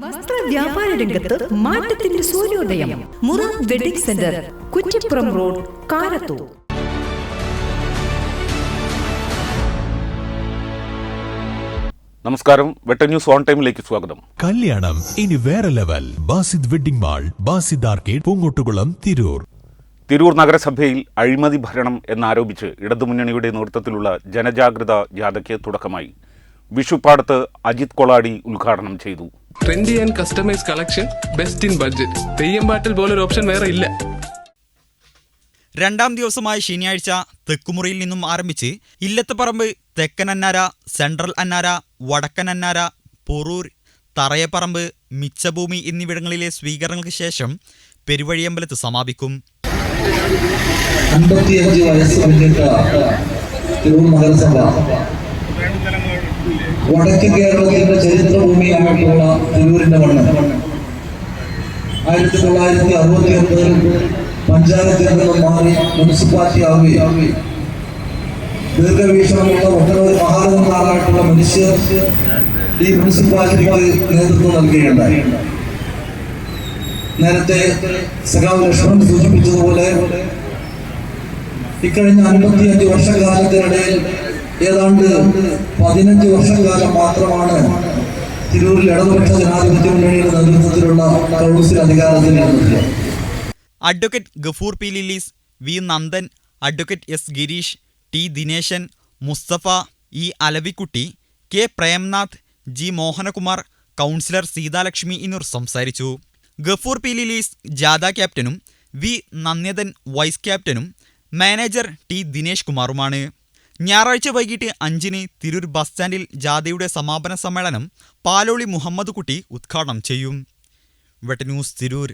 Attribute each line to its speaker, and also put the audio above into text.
Speaker 1: വസ്ത്ര വ്യാപാര രംഗത്ത് മാറ്റത്തിന്റെ സൂര്യോദയം. Mura wedding centre Kuttippuram road Karathur.
Speaker 2: നമസ്കാരം. വെട്ട ന്യൂസ് ഓൺ ടൈമിലേക്ക് സ്വാഗതം.
Speaker 3: കല്യാണം ഇനി വേറെ level. Basid wedding mall Basid arcade Poongottukulam Tirur.
Speaker 2: Tirur നഗരസഭയിൽ അഴിമതി ഭരണം എന്നാരോപിച്ച് ഇടതുമുന്നണിയുടെ നേതൃത്വത്തിലുള്ള ജനജാഗ്രത ജാഥയ്ക്ക് തുടക്കമായി. വിഷുപ്പാടത്ത് അജിത് കൊളാടി ഉദ്ഘാടനം ചെയ്തു.
Speaker 4: Trendy and customise collection best in budget Theyyam പാട്ടിൽ പോലൊരു ഓപ്ഷൻ വേറെ ഇല്ല.
Speaker 5: രണ്ടാം ദിവസമായ ശനിയാഴ്ച തെക്കുമുറിയിൽ നിന്നും ആരംഭിച്ച് ഇല്ലത്തപ്പറമ്പ് തെക്കൻ അന്നാര സെൻട്രൽ അന്നാര വടക്കൻ അന്നാര പൊറൂർ തറയപ്പറമ്പ് മിച്ചഭൂമി എന്നിവിടങ്ങളിലെ സ്വീകരണങ്ങൾക്ക് ശേഷം പെരുവഴിയമ്പലത്ത് സമാപിക്കും.
Speaker 6: അൻപത്തിയഞ്ച് വയസ്സ് പിന്നിട്ട തിരൂർ നഗരസഭ വടക്ക് കേരളത്തിന്റെ ചരിത്രഭൂമിയായിട്ടുള്ള തിരൂരിന്റെ മണ്ണ് ആയിരത്തി തൊള്ളായിരത്തി അറുപത്തി ഒമ്പതിൽ പഞ്ചായത്തിൽ നിന്നും മാറി മുനിസിപ്പാലിറ്റി ആവുകയും ദീർഘവീക്ഷണമുള്ള ഒട്ടനവധി മഹാരഥന്മാരായിട്ടുള്ള മനുഷ്യർ ഈ മുനിസിപ്പാലിറ്റിക്ക് നേതൃത്വം നൽകുകയുണ്ടായി. നേരത്തെ സഖാവ് ലക്ഷ്മൺ സൂചിപ്പിച്ചതുപോലെ ഇക്കഴിഞ്ഞ അൻപത്തിയഞ്ച് വർഷക്കാലത്തിനിടയിൽ ഏതാണ്ട് പതിനഞ്ച് കാലം മാത്രമാണ് തിരൂരിൽ ഇടതുപക്ഷ ജനാധിപത്യ മുന്നണിയുടെ നേതൃത്വത്തിലുള്ള കൗൺസിൽ അധികാരത്തിൽ
Speaker 5: advocate Gafoor P Lillys V Nandan advocate S Girish T Dineshan Musthafa E Alavikutty K Premnath G Mohanakumar councillor Seethalakshmi എന്നിവർ സംസാരിച്ചു. ഗഫൂർ പി ലിലീസ് ജാഥ ക്യാപ്റ്റനും വി നന്യതൻ വൈസ് ക്യാപ്റ്റനും മാനേജർ ടി ദിനേശ് കുമാറുമാണ്. ഞായറാഴ്ച വൈകിട്ട് അഞ്ചിന് തിരൂർ ബസ് സ്റ്റാൻഡിൽ ജാഥയുടെ സമാപന സമ്മേളനം പാലോളി മുഹമ്മദ് കുട്ടി ഉദ്ഘാടനം ചെയ്യും. വെട്ട ന്യൂസ് തിരൂർ.